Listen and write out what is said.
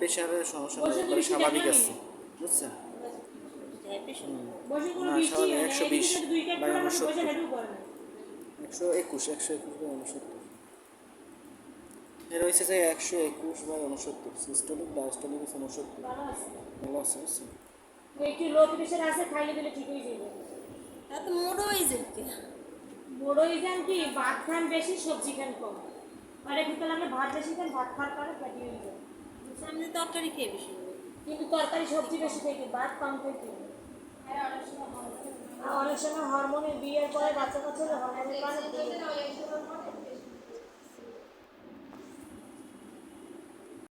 প্রেশারের সমস্যা নেই স্বাভাবিক আছে বুঝছেন? হয় না, 120 এদিকে যদি দুই কাঠ বা করে আমার 69 বসে হেঁটেও করে না। একশো একুশ একশো একুশ বাই উনসত্তর। এর হয়েছে যে একশো একুশ বাই উনসত্তর সিস্টোলিক ডায়াস্টোলিক হচ্ছে উনসত্তর। ভালো আছে। আছে বুঝছেন? একটু লো প্রেশার আছে খাইলে দিলে ঠিক হয়ে যাবে। মোড়ো হয়ে যেতে বড়ই যান কি? ভাত খান বেশি সবজি খান কম। আর একটু তাহলে আমরা ভাত বেশি খান ভাত খাওয়ার পরে ফ্যাটি হয়ে যায়। সামনে তরকারি খেয়ে বেশি কিন্তু তরকারি সবজি বেশি থেকে ভাত কম থেকে আর অনেক সময় হরমোনের বিয়ের পরে বাচ্চা কাচ্চা হরমোনের কারণে